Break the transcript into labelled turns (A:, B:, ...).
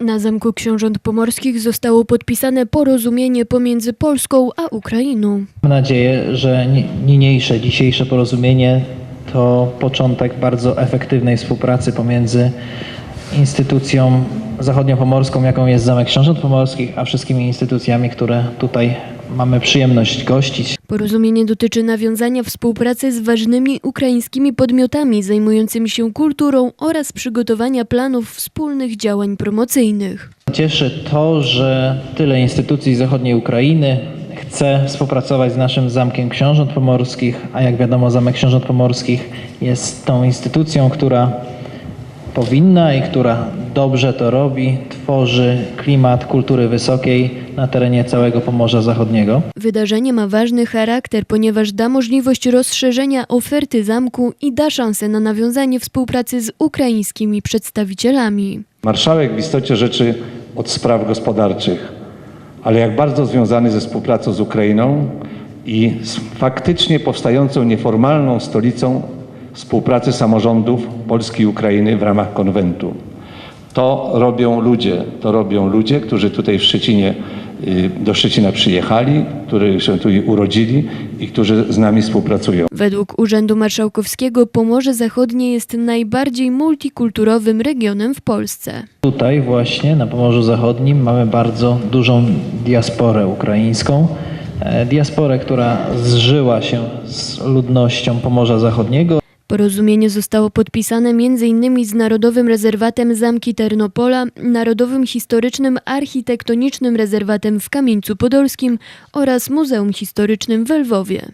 A: Na Zamku Książąt Pomorskich zostało podpisane porozumienie pomiędzy Polską a Ukrainą.
B: Mam nadzieję, że ni- niniejsze, dzisiejsze porozumienie to początek bardzo efektywnej współpracy pomiędzy instytucją zachodniopomorską, jaką jest Zamek Książąt Pomorskich, a wszystkimi instytucjami, które tutaj mamy przyjemność gościć.
A: Porozumienie dotyczy nawiązania współpracy z ważnymi ukraińskimi podmiotami zajmującymi się kulturą oraz przygotowania planów wspólnych działań promocyjnych.
B: Cieszy to, że tyle instytucji zachodniej Ukrainy chce współpracować z naszym Zamkiem Książąt Pomorskich, a jak wiadomo Zamek Książąt Pomorskich jest tą instytucją, która powinna i która dobrze to robi, tworzy klimat kultury wysokiej na terenie całego Pomorza Zachodniego.
A: Wydarzenie ma ważny charakter, ponieważ da możliwość rozszerzenia oferty zamku i da szansę na nawiązanie współpracy z ukraińskimi przedstawicielami.
C: Marszałek w istocie rzeczy od spraw gospodarczych, ale jak bardzo związany ze współpracą z Ukrainą i z faktycznie powstającą nieformalną stolicą współpracy samorządów Polski i Ukrainy w ramach konwentu. To robią ludzie, to robią ludzie, którzy tutaj w Szczecinie, y, do Szczecina przyjechali, którzy się tu urodzili i którzy z nami współpracują.
A: Według Urzędu Marszałkowskiego Pomorze Zachodnie jest najbardziej multikulturowym regionem w Polsce.
B: Tutaj właśnie na Pomorzu Zachodnim mamy bardzo dużą diasporę ukraińską. E, Diasporę, która zżyła się z ludnością Pomorza Zachodniego.
A: Porozumienie zostało podpisane m.in. z Narodowym Rezerwatem Zamki Ternopola, Narodowym Historycznym Architektonicznym Rezerwatem w Kamieńcu Podolskim oraz Muzeum Historycznym w Lwowie.